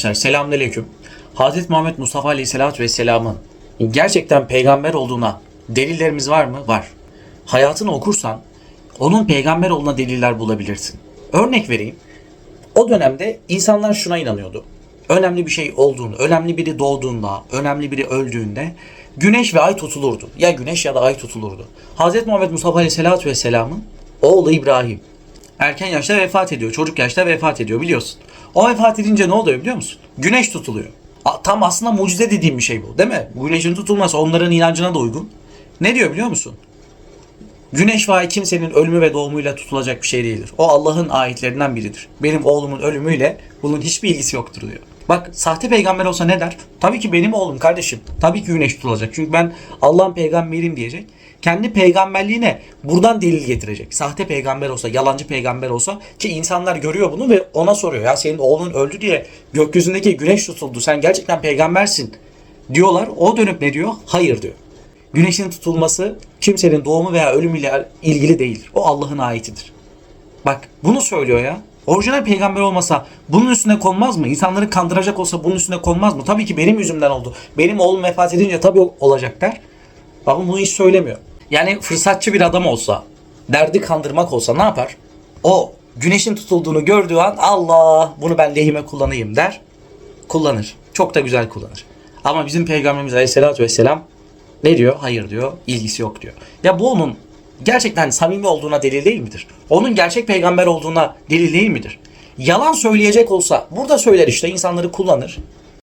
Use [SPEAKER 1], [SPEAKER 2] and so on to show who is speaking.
[SPEAKER 1] Arkadaşlar selamünaleyküm. Hz. Muhammed Mustafa Aleyhisselatü Vesselam'ın gerçekten peygamber olduğuna delillerimiz var mı? Var. Hayatını okursan onun peygamber olduğuna deliller bulabilirsin. Örnek vereyim. O dönemde insanlar şuna inanıyordu. Önemli bir şey olduğunu, önemli biri doğduğunda, önemli biri öldüğünde güneş ve ay tutulurdu. Ya güneş ya da ay tutulurdu. Hz. Muhammed Mustafa Aleyhisselatü Vesselam'ın oğlu İbrahim erken yaşta vefat ediyor. Çocuk yaşta vefat ediyor biliyorsun. O vefat edince ne oluyor biliyor musun? Güneş tutuluyor. Tam aslında mucize dediğim bir şey bu değil mi? Güneşin tutulması onların inancına da uygun. Ne diyor biliyor musun? Güneş ay kimsenin ölümü ve doğumuyla tutulacak bir şey değildir. O Allah'ın ayetlerinden biridir. Benim oğlumun ölümüyle bunun hiçbir ilgisi yoktur diyor. Bak sahte peygamber olsa ne der? Tabii ki benim oğlum kardeşim. Tabii ki güneş tutulacak. Çünkü ben Allah'ın peygamberiyim diyecek. Kendi peygamberliğine buradan delil getirecek. Sahte peygamber olsa, yalancı peygamber olsa ki insanlar görüyor bunu ve ona soruyor. Ya senin oğlun öldü diye gökyüzündeki güneş tutuldu. Sen gerçekten peygambersin diyorlar. O dönüp ne diyor? Hayır diyor. Güneşin tutulması kimsenin doğumu veya ölümüyle ilgili değildir. O Allah'ın ayetidir. Bak bunu söylüyor ya. Orijinal peygamber olmasa bunun üstüne konmaz mı? İnsanları kandıracak olsa bunun üstüne konmaz mı? Tabii ki benim yüzümden oldu. Benim oğlum vefat edince tabii olacak der. Bakın bunu hiç söylemiyor. Yani fırsatçı bir adam olsa, derdi kandırmak olsa ne yapar? O güneşin tutulduğunu gördüğü an Allah bunu ben lehime kullanayım der. Kullanır. Çok da güzel kullanır. Ama bizim peygamberimiz aleyhissalatü vesselam ne diyor? Hayır diyor. ilgisi yok diyor. Ya bu onun gerçekten samimi olduğuna delil değil midir? Onun gerçek peygamber olduğuna delil değil midir? Yalan söyleyecek olsa burada söyler işte insanları kullanır.